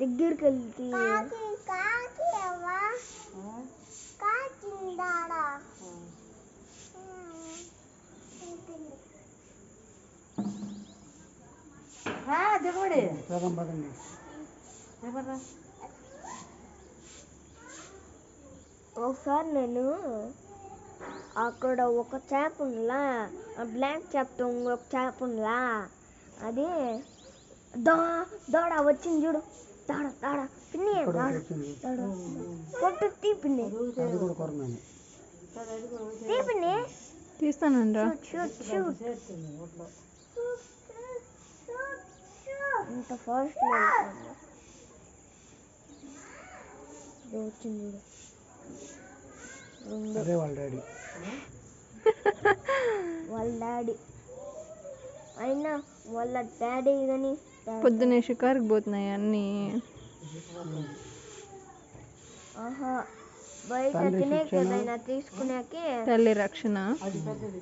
దగ్గరికి వెళ్తే దిగబడి. పోదాం పదండి దిగబడరా. ఒకసారి నేను అక్కడ ఒక చేప ఉందిలా బ్లాక్ చేపతో ఇంకొక చేప ఉందిలా అది దా దాడ వచ్చింది చూడు. దాడ దాడ పిన్ని దాడ దాడ. కొట్టు తీ పిన్ని. అది కూడా కొరమేను. తీ పిన్ని. తీస్తానండ్రా షూట్ షూట్ షూట్ చేస్తుంది ఒట్లో ఇంత ఫాస్ట్ వచ్చింది చూడు. రెండు అదే వాళ్ళ డాడీ. వాళ్ళ డాడీ. అయినా వాళ్ళ డాడీ కానీ పొద్దునే షికారుకి పోతున్నాయి అన్నీ. ఆహా బయట. ఏదైనా తీసుకునేకి తల్లి రక్షణ. అది పెద్దది.